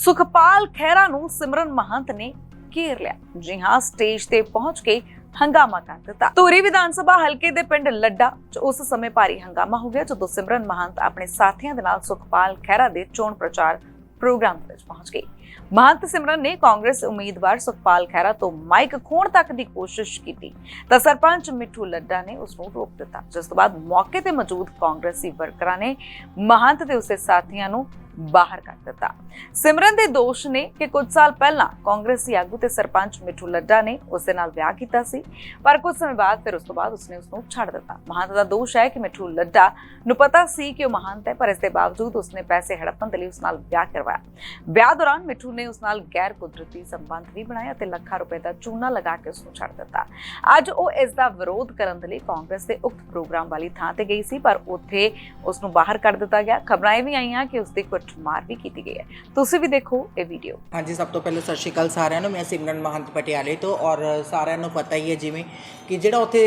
ਸੁਖਪਾਲ ਖਹਿਰਾ ਨੂੰ ਸਿਮਰਨ ਮਹੰਤ ਨੇ ਘੇਰ ਲਿਆ। ਜੀ ਹਾਂ, ਸਟੇਜ ਤੇ ਪਹੁੰਚ ਕੇ ਹੰਗਾਮਾ ਕਰ ਦਿੱਤਾ। ਧੂਰੀ ਵਿਧਾਨ ਸਭਾ ਹਲਕੇ ਦੇ ਪਿੰਡ ਲੱਡਾ 'ਚ ਉਸ ਸਮੇਂ ਭਾਰੀ ਹੰਗਾਮਾ ਹੋ ਗਿਆ, ਜਦੋਂ ਸਿਮਰਨ ਮਹੰਤ ਆਪਣੇ ਸਾਥੀਆਂ ਦੇ ਨਾਲ ਸੁਖਪਾਲ ਖਹਿਰਾ ਦੇ ਚੋਣ ਪ੍ਰਚਾਰ ਪ੍ਰੋਗਰਾਮ ਵਿੱਚ ਪਹੁੰਚ ਗਈ ਮਹੰਤ ਸਿਮਰਨ ਨੇ ਕਾਂਗਰਸ ਉਮੀਦਵਾਰ ਸੁਖਪਾਲ ਖਹਿਰਾ ਤੋਂ ਮਾਈਕ ਖੋਣ ਤੱਕ ਦੀ ਕੋਸ਼ਿਸ਼ ਕੀਤੀ। ਤਾਂ ਸਰਪੰਚ ਮਿੱਠੂ ਲੱਡਾ ਨੇ ਉਸ ਨੂੰ ਰੋਕ ਦਿੱਤਾ। ਜਿਸ ਤੋਂ ਬਾਅਦ ਮੌਕੇ ਤੇ ਮੌਜੂਦ ਕਾਂਗਰਸੀ ਵਰਕਰਾਂ ਨੇ ਮਹੰਤ ਤੇ ਉਸਦੇ ਸਾਥੀਆਂ ਨੂੰ ਬਾਹਰ ਕੱਢ ਦਿੱਤਾ। ਸਿਮਰਨ ਦੇ ਦੋਸ਼ ਨੇ ਕਿ ਕੁਝ ਸਾਲ ਪਹਿਲਾਂ ਕਾਂਗਰਸੀ ਆਗੂ ਤੇ ਸਰਪੰਚ ਮਿੱਠੂ ਲੱਡਾ ਨੇ ਉਸ ਦੇ ਨਾਲ ਵਿਆਹ ਕੀਤਾ ਸੀ, ਪਰ ਕੁਝ ਸਮੇਂ ਬਾਅਦ ਫਿਰ ਉਸ ਤੋਂ ਬਾਅਦ ਉਸਨੇ ਉਸ ਨੂੰ ਛੱਡ ਦਿੱਤਾ। ਮਹੰਤ ਦਾ ਦੋਸ਼ ਹੈ ਕਿ ਮਿੱਠੂ ਲੱਡਾ ਨੂੰ ਪਤਾ ਸੀ ਕਿ ਉਹ ਮਹੰਤ ਹੈ, ਪਰ ਇਸ ਦੇ ਬਾਵਜੂਦ ਉਸਨੇ ਪੈਸੇ ਹੜੱਪਣ ਦੇ ਲਈ ਉਸ ਨਾਲ ਵਿਆਹ ਕਰਵਾਇਆ। ਵਿਆਹ ਦੌਰਾਨ ਮਿੱਠੂ ਨੇ ਉਸ ਨਾਲ ਗੈਰ ਕੁਦਰਤੀ ਸੰਬੰਧ ਵੀ ਬਣਾਇਆ ਤੇ ਲੱਖਾਂ ਰੁਪਏ ਦਾ ਚੂਨਾ ਲਗਾ ਕੇ ਉਸ ਨੂੰ ਛੱਡ ਦਿੱਤਾ। ਅੱਜ ਉਹ ਇਸ ਦਾ ਵਿਰੋਧ ਕਰਨ ਦੇ ਲਈ ਕਾਂਗਰਸ ਦੇ ਉਕਤ ਪ੍ਰੋਗਰਾਮ ਵਾਲੀ ਥਾਂ ਤੇ ਗਈ ਸੀ, ਪਰ ਉੱਥੇ ਉਸ ਨੂੰ ਬਾਹਰ ਕੱਢ ਦਿੱਤਾ ਗਿਆ। ਖਬਰਾਂ ਇਹ ਵੀ ਆਈਆਂ ਕਿ ਉਸ ਦੀ ਕੁੱਟਮਾਰ ਵੀ ਕੀਤੀ ਗਈ ਹੈ। ਤੁਸੀਂ ਵੀ ਦੇਖੋ ਇਹ ਵੀਡੀਓ ਹਾਂਜੀ, ਸਭ ਤੋਂ ਪਹਿਲਾਂ ਸਤਿ ਸ਼੍ਰੀ ਅਕਾਲ ਸਾਰਿਆਂ ਨੂੰ। ਮੈਂ ਸਿਮਰਨ ਮਹੰਤ ਪਟਿਆਲੇ ਤੋਂ ਔਰ ਸਾਰਿਆਂ ਨੂੰ ਪਤਾ ਹੀ ਹੈ ਜਿਵੇਂ ਕਿ ਜਿਹੜਾ ਉੱਥੇ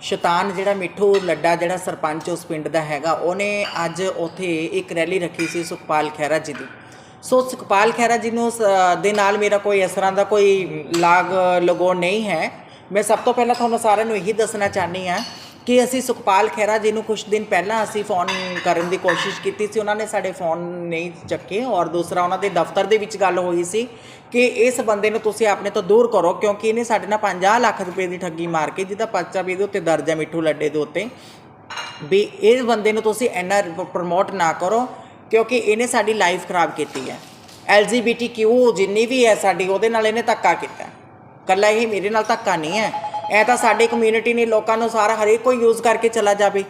ਸ਼ੈਤਾਨ ਜਿਹੜਾ ਮਿੱਠੂ ਲੱਡਾ ਜਿਹੜਾ ਸਰਪੰਚ ਉਸ ਪਿੰਡ ਦਾ ਹੈਗਾ, ਉਹਨੇ ਅੱਜ ਉੱਥੇ ਇੱਕ ਰੈਲੀ ਰੱਖੀ ਸੀ ਸੁਖਪਾਲ ਖਹਿਰਾ ਜੀ ਦੀ। ਸੋ ਸੁਖਪਾਲ ਖਹਿਰਾ ਜੀ ਨੂੰ ਦੇ ਨਾਲ ਮੇਰਾ ਕੋਈ ਇਸ ਤਰ੍ਹਾਂ ਦਾ ਕੋਈ ਲਾਗ ਲਗੋ ਨਹੀਂ ਹੈ। ਮੈਂ ਸਭ ਤੋਂ ਪਹਿਲਾਂ ਤੁਹਾਨੂੰ ਸਾਰਿਆਂ ਨੂੰ ਇਹੀ ਦੱਸਣਾ ਚਾਹਨੀ ਆ ਕਿ ਅਸੀਂ ਸੁਖਪਾਲ ਖਹਿਰਾ ਜੀ ਨੂੰ ਕੁਝ ਦਿਨ ਪਹਿਲਾਂ ਅਸੀਂ ਫੋਨ ਕਰਨ ਦੀ ਕੋਸ਼ਿਸ਼ ਕੀਤੀ ਸੀ, ਉਹਨਾਂ ਨੇ ਸਾਡੇ ਫੋਨ ਨਹੀਂ ਚੱਕੇ ਔਰ ਦੂਸਰਾ ਉਹਨਾਂ ਦੇ ਦਫ਼ਤਰ ਦੇ ਵਿੱਚ ਗੱਲ ਹੋਈ ਸੀ ਕਿ ਇਸ ਬੰਦੇ ਨੂੰ ਤੁਸੀਂ ਆਪਣੇ ਤੋਂ ਦੂਰ ਕਰੋ ਕਿਉਂਕਿ ਇਹਨੇ ਸਾਡੇ ਨਾਲ 50 ਲੱਖ ਰੁਪਏ ਦੀ ਠੱਗੀ ਮਾਰ ਕੇ ਜਿਹਦਾ ਪਰਚਾ ਵੀ ਇਹਦੇ ਉੱਤੇ ਦਰਜ ਹੈ ਮਿੱਠੂ ਲੱਡੇ ਦੇ ਉੱਤੇ, ਵੀ ਇਸ ਬੰਦੇ ਨੂੰ ਤੁਸੀਂ ਇੰਨਾ ਪ੍ਰਮੋਟ ਨਾ ਕਰੋ ਕਿਉਂਕਿ ਇਹਨੇ ਸਾਡੀ ਲਾਈਫ ਖਰਾਬ ਕੀਤੀ ਹੈ। LGBTQ ਜਿੰਨੀ ਵੀ ਹੈ ਸਾਡੀ, ਉਹਦੇ ਨਾਲ ਇਹਨੇ ਧੱਕਾ ਕੀਤਾ। ਕੱਲਾ ਇਹ ਮੇਰੇ ਨਾਲ ਧੱਕਾ ਨਹੀਂ ਹੈ। ਇਹ ਤਾਂ ਸਾਡੀ ਕਮਿਊਨਿਟੀ ਨੇ ਲੋਕਾਂ ਨੂੰ ਸਾਰਾ ਹਰੇਕ ਕੋਈ ਯੂਜ਼ ਕਰਕੇ ਚਲਾ ਜਾਵੇ।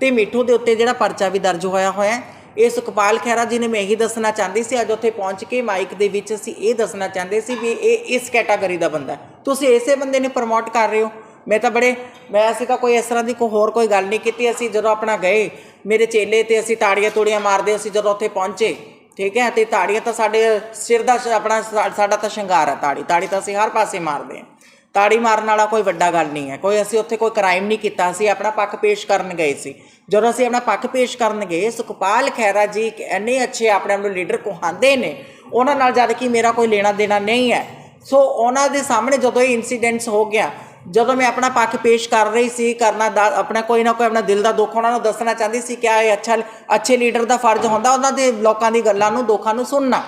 ਤੇ ਮਿੱਠੂ ਦੇ ਉੱਤੇ ਜਿਹੜਾ ਪਰਚਾ ਵੀ ਦਰਜ ਹੋਇਆ ਹੋਇਆ ਇਹ ਸੁਖਪਾਲ ਖਹਿਰਾ ਜੀ ਨੇ ਮੈਂ ਇਹੀ ਦੱਸਣਾ ਚਾਹੁੰਦੀ ਸੀ, ਅੱਜ ਉੱਥੇ ਪਹੁੰਚ ਕੇ ਮਾਈਕ ਦੇ ਵਿੱਚ ਅਸੀਂ ਇਹ ਦੱਸਣਾ ਚਾਹੁੰਦੇ ਸੀ ਵੀ ਇਹ ਇਸ ਕੈਟਾਗਰੀ ਦਾ ਬੰਦਾ ਤੁਸੀਂ ਇਸੇ ਬੰਦੇ ਨੂੰ ਪ੍ਰਮੋਟ ਕਰ ਰਹੇ ਹੋ। ਮੈਂ ਤਾਂ ਬੜੇ, ਮੈਂ ਅਸੀਂ ਤਾਂ ਕੋਈ ਇਸ ਤਰ੍ਹਾਂ ਦੀ ਕੋਈ ਹੋਰ ਕੋਈ ਗੱਲ ਨਹੀਂ ਕੀਤੀ, ਅਸੀਂ ਜਦੋਂ ਆਪਣਾ ਗਏ, ਮੇਰੇ ਚੇਲੇ ਤੇ ਅਸੀਂ ਤਾੜੀਆਂ ਤੋੜੀਆਂ ਮਾਰਦੇ ਅਸੀਂ ਜਦੋਂ ਉੱਥੇ ਪਹੁੰਚੇ, ਠੀਕ ਹੈ, ਤੇ ਤਾੜੀਆਂ ਤਾਂ ਸਾਡੇ ਸਿਰ ਦਾ ਆਪਣਾ ਸਾ- ਸਾਡਾ ਤਾਂ ਸ਼ਿੰਗਾਰ ਹੈ ਤਾੜੀ ਤਾੜੀ ਤਾਂ ਅਸੀਂ ਹਰ ਪਾਸੇ ਮਾਰਦੇ ਹਾਂ। ਤਾੜੀ ਮਾਰਨ ਵਾਲਾ ਕੋਈ ਵੱਡਾ ਗੱਲ ਨਹੀਂ ਹੈ। ਕੋਈ ਅਸੀਂ ਉੱਥੇ ਕੋਈ ਕ੍ਰਾਈਮ ਨਹੀਂ ਕੀਤਾ, ਅਸੀਂ ਆਪਣਾ ਪੱਖ ਪੇਸ਼ ਕਰਨ ਗਏ ਸੀ। ਜਦੋਂ ਅਸੀਂ ਆਪਣਾ ਪੱਖ ਪੇਸ਼ ਕਰਨ ਗਏ, ਸੁਖਪਾਲ ਖਹਿਰਾ ਜੀ ਇੱਕ ਇੰਨੇ ਅੱਛੇ ਆਪਣੇ ਆਪ ਨੂੰ ਲੀਡਰ ਕਹਾਉਂਦੇ ਨੇ, ਉਹਨਾਂ ਨਾਲ ਜਦ ਕਿ ਮੇਰਾ ਕੋਈ ਲੈਣਾ ਦੇਣਾ ਨਹੀਂ ਹੈ। ਸੋ ਉਹਨਾਂ ਦੇ ਸਾਹਮਣੇ ਜਦੋਂ ਇਹ ਇਨਸੀਡੈਂਟਸ ਹੋ ਗਿਆ, ਜਦੋਂ ਮੈਂ ਆਪਣਾ ਪੱਖ ਪੇਸ਼ ਕਰ ਰਹੀ ਸੀ, ਕਰਨਾ ਦਾ- ਆਪਣਾ ਕੋਈ ਨਾ ਕੋਈ ਆਪਣਾ ਦਿਲ ਦਾ ਦੁੱਖ ਉਹਨਾਂ ਨੂੰ ਦੱਸਣਾ ਚਾਹੁੰਦੀ ਸੀ ਕਿ ਇਹ ਅੱਛਾ, ਅੱਛੇ ਲੀਡਰ ਦਾ ਫਰਜ਼ ਹੁੰਦਾ, ਉਹਨਾਂ ਦੇ ਲੋਕਾਂ ਦੀ ਗੱਲਾਂ ਨੂੰ, ਦੁੱਖਾਂ ਨੂੰ ਸੁਣਨਾ।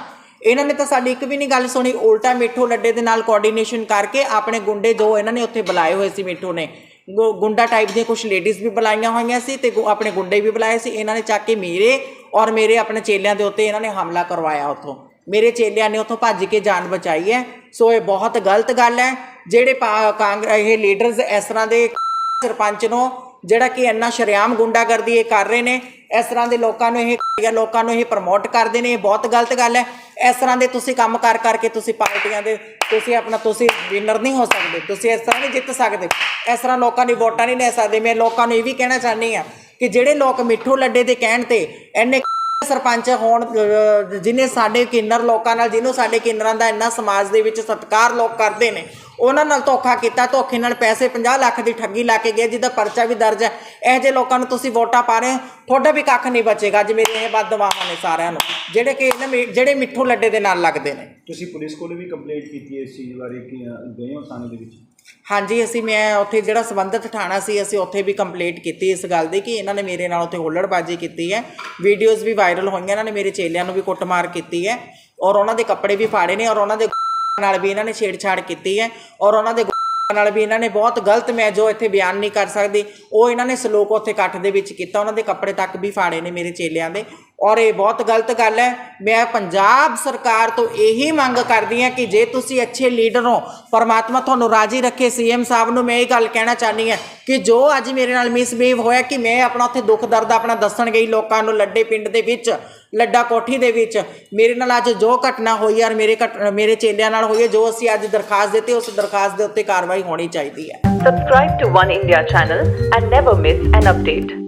ਇਹਨਾਂ ਨੇ ਤਾਂ ਸਾਡੀ ਇੱਕ ਵੀ ਨਹੀਂ ਗੱਲ ਸੁਣੀ, ਉਲਟਾ ਮਿੱਠੂ ਲੱਡੇ ਦੇ ਨਾਲ ਕੋਆਰਡੀਨੇਸ਼ਨ ਕਰਕੇ ਆਪਣੇ ਗੁੰਡੇ ਜੋ ਇਹਨਾਂ ਨੇ ਉੱਥੇ ਬੁਲਾਏ ਹੋਏ ਸੀ ਮਿੱਠੂ ਨੇ, ਗੁ- ਗੁੰਡਾ ਟਾਈਪ ਦੀਆਂ ਕੁਝ ਲੇਡੀਜ਼ ਵੀ ਬੁਲਾਈਆਂ ਹੋਈਆਂ ਸੀ ਤੇ ਗੁ- ਆਪਣੇ ਗੁੰਡੇ ਵੀ ਬੁਲਾਏ ਸੀ, ਇਹਨਾਂ ਨੇ ਚੱਕ ਕੇ ਮੇਰੇ ਔਰ ਮੇਰੇ ਆਪਣੇ ਚੇਲਿਆਂ ਦੇ ਉੱਤੇ ਇਹਨਾਂ ਨੇ ਹਮਲਾ ਕਰਵਾਇਆ ਉੱਥੋਂ। ਮੇਰੇ ਚੇਲਿਆਂ ਨੇ ਉੱਥੋਂ ਭੱਜ ਕੇ ਜਾਨ ਬਚਾਈ ਹੈ, ਸੋ ਇਹ ਬਹੁਤ ਗਲਤ ਗੱਲ ਹੈ, ਜਿਹੜੇ ਪਾ- ਕਾਂਗ, ਇਹ ਲੀਡਰਸ ਇਸ ਤਰ੍ਹਾਂ ਦੇ ਸਰਪੰਚ ਨੂੰ ਜਿਹੜਾ ਕਿ ਇੰਨਾ ਸ਼ਰਿਆਮ ਗੁੰਡਾਗਰਦੀ ਇਹ ਕਰ ਰਹੇ ਨੇ, ਇਸ ਤਰ੍ਹਾਂ ਦੇ ਲੋਕਾਂ ਨੂੰ ਇਹ ਲੋਕਾਂ ਨੂੰ ਇਹ ਪ੍ਰਮੋਟ ਕਰਦੇ ਨੇ, ਇਹ ਬਹੁਤ ਗਲਤ ਗੱਲ ਹੈ। ਇਸ ਤਰ੍ਹਾਂ ਦੇ ਤੁਸੀਂ ਕੰਮ ਕਰ ਕਰਕੇ ਤੁਸੀਂ ਪਾਰਟੀਆਂ ਦੇ, ਤੁਸੀਂ ਆਪਣਾ, ਤੁਸੀਂ ਵਿਨਰ ਨਹੀਂ ਹੋ ਸਕਦੇ, ਤੁਸੀਂ ਇਸ ਤਰ੍ਹਾਂ ਨਹੀਂ ਜਿੱਤ ਸਕਦੇ। ਇਸ ਤਰ੍ਹਾਂ ਲੋਕਾਂ ਦੀ ਵੋਟਾਂ ਨਹੀਂ ਲੈ ਸਕਦੇ। ਮੈਂ ਲੋਕਾਂ ਨੂੰ ਇਹ ਵੀ ਕਹਿਣਾ ਚਾਹੁੰਦੀ ਆ ਕਿ ਜਿਹੜੇ ਲੋਕ ਮਿੱਠੂ ਲੱਡੇ ਦੇ ਕਹਿਣ ਤੇ ਇੰਨੇ ਸਰਪੰਚ ਹੋਣ ਅਹ, ਸਾਡੇ ਕਿੰਨਰ ਲੋਕਾਂ ਨਾਲ ਜਿਹਨੂੰ ਸਾਡੇ ਕਿੰਨਰਾਂ ਦਾ ਇੰਨਾ ਸਮਾਜ ਦੇ ਵਿੱਚ ਸਤਿਕਾਰ ਲੋਕ ਕਰਦੇ ਨੇ ਉਹਨਾਂ ਨਾਲ ਧੋਖਾ ਕੀਤਾ ਧੋਖੇ ਨਾਲ ਪੈਸੇ 50 ਲੱਖ ਦੀ ਠੱਗੀ ਲਾ ਕੇ ਗਏ ਜਿਹਦਾ ਪਰਚਾ ਵੀ ਦਰਜ ਹੈ। ਇਹੋ ਜਿਹੇ ਲੋਕਾਂ ਨੂੰ ਤੁਸੀਂ ਵੋਟਾਂ ਪਾ ਰਹੇ ਹੋ ਤੁਹਾਡਾ ਵੀ ਕੱਖ ਨਹੀਂ ਬਚੇਗਾ ਅੱਜ ਮੇਰੇ ਇਹ ਬਦਦੁਆਵਾਂ ਨੇ ਸਾਰਿਆਂ ਨੂੰ ਜਿਹੜੇ ਕਿ ਇਹਨਾਂ ਜਿਹੜੇ ਮਿੱਠੂ ਲੱਡੇ ਦੇ ਨਾਲ ਲੱਗਦੇ ਨੇ। ਤੁਸੀਂ ਪੁਲਿਸ ਕੋਲ ਵੀ ਕੰਪਲੇਂਟ ਕੀਤੀ ਹੈ ਇਸ ਚੀਜ਼ ਬਾਰੇ ਕਿ ਗਏ ਹੋ ਥਾਣੇ ਦੇ ਵਿੱਚ? ਹਾਂਜੀ, ਅਸੀਂ ਮੈਂ ਉੱਥੇ ਜਿਹੜਾ ਸੰਬੰਧਿਤ ਥਾਣਾ ਸੀ, ਅਸੀਂ ਉੱਥੇ ਵੀ ਕੰਪਲੇਂਟ ਕੀਤੀ ਇਸ ਗੱਲ ਦੀ ਕਿ ਇਹਨਾਂ ਨੇ ਮੇਰੇ ਨਾਲ ਉੱਥੇ ਹੁੱਲੜਬਾਜੀ ਕੀਤੀ ਹੈ। ਵੀਡੀਓਜ਼ ਵੀ ਵਾਇਰਲ ਹੋਈਆਂ, ਇਹਨਾਂ ਨੇ ਮੇਰੇ ਚੇਲਿਆਂ ਨੂੰ ਵੀ ਕੁੱਟਮਾਰ ਕੀਤੀ ਹੈ ਔਰ ਉਹਨਾਂ ਦੇ ਕੱਪੜੇ ਵੀ ਫਾੜੇ ਨੇ ਔਰ ਉਹਨਾਂ ਦੇ ਨਾਲ ਵੀ ਇਹਨਾਂ ਨੇ ਛੇੜਛਾੜ ਕੀਤੀ ਹੈ ਔਰ ਉਹਨਾਂ ਦੇ ਨਾਲ ਵੀ ਇਹਨਾਂ ਨੇ ਬਹੁਤ ਗਲਤ ਮੈਂ ਜੋ ਇੱਥੇ ਬਿਆਨ ਨਹੀਂ ਕਰ ਸਕਦੀ, ਉਹ ਇਹਨਾਂ ਨੇ ਸਲੋਕ ਉੱਥੇ ਇਕੱਠ ਦੇ ਵਿੱਚ ਕੀਤਾ, ਉਹਨਾਂ ਦੇ ਕੱਪੜੇ ਤੱਕ ਵੀ ਫਾੜੇ ਨੇ ਮੇਰੇ ਚੇਲਿਆਂ ਦੇ ਔਰ ਇਹ ਬਹੁਤ ਗਲਤ ਗੱਲ ਹੈ। ਮੈਂ ਪੰਜਾਬ ਸਰਕਾਰ ਤੋਂ ਇਹੀ ਮੰਗ ਕਰਦੀ ਹਾਂ ਕਿ ਜੇ ਤੁਸੀਂ ਅੱਛੇ ਲੀਡਰ ਹੋ, ਪਰਮਾਤਮਾ ਤੁਹਾਨੂੰ ਰਾਜੀ ਰੱਖੇ, ਸੀਐਮ ਸਾਹਿਬ ਨੂੰ ਮੈਂ ਇਹ ਗੱਲ ਕਹਿਣਾ ਚਾਹਨੀ ਹਾਂ ਕਿ ਜੋ ਅੱਜ ਮੇਰੇ ਨਾਲ ਮਿਸਬੀਹੇਵ ਹੋਇਆ ਕਿ ਮੈਂ ਆਪਣਾ ਉੱਥੇ ਦੁੱਖ ਦਰਦ ਆਪਣਾ ਦੱਸਣ ਗਈ ਲੋਕਾਂ ਨੂੰ ਲੱਡੇ ਪਿੰਡ ਦੇ ਵਿੱਚ, ਲੱਡਾ ਕੋਠੀ ਦੇ ਵਿੱਚ। ਮੇਰੇ ਨਾਲ ਅੱਜ ਜੋ ਘਟਨਾ ਹੋਈ ਔਰ ਮੇਰੇ ਘਟ- ਮੇਰੇ ਚੇਲਿਆਂ ਨਾਲ ਹੋਈ ਹੈ, ਜੋ ਅਸੀਂ ਅੱਜ ਦਰਖਾਸਤ ਦਿੱਤੀ, ਉਸ ਦਰਖਾਸਤ ਦੇ ਉੱਤੇ ਕਾਰਵਾਈ ਹੋਣੀ ਚਾਹੀਦੀ ਹੈ। Subscribe to One India channel and never miss an update.